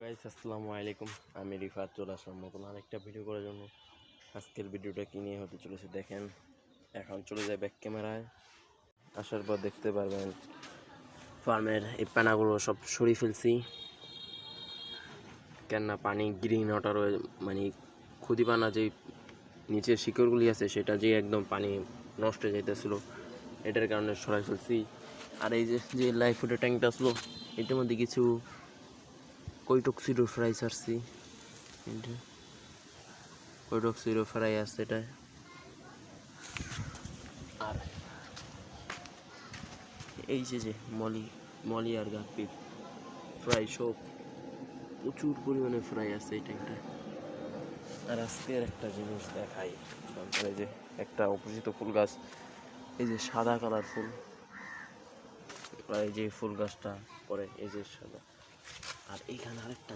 Guys আসসালামু আলাইকুম। আমি রিফাত, চলে আসলাম নতুন আরেকটা ভিডিও করার জন্য। আজকের ভিডিওটা কি নিয়ে হতে চলেছে দেখেন। এখন চলে যায় ব্যাক ক্যামেরায় আসার পর দেখতে পারবেন ফার্মের এই পানাগুলো সব সরিয়ে ফেলছি। কেননা পানি গ্রিন ওয়াটার মানে পানা যে নিচের শিকড়গুলি আছে, সেটা যে একদম পানি নষ্ট হয়ে যাইতেছিল, এটার কারণে সরাই ফেলছি। আর এই যে যে লাইফ ফুডের ট্যাঙ্কটা আসলো এটার মধ্যে কিছু কৈটক্সিডো ফ্রাই ছাড়ছি কৈটক্সিডো ফ্রাই আছে এটা। আর এই যে যে মলি মলি আর গাপি, ফ্রাই সব প্রচুর পরিমাণে ফ্রাই আছে এই ট্যাঙ্কটা আর আজকের একটা জিনিস দেখাই, তারপরে যে একটা অপরিচিত ফুল গাছ, এই যে সাদা কালার ফুল। এই যে ফুল গাছটা পরে, এই যে সাদা। আর এইখানে আরেকটা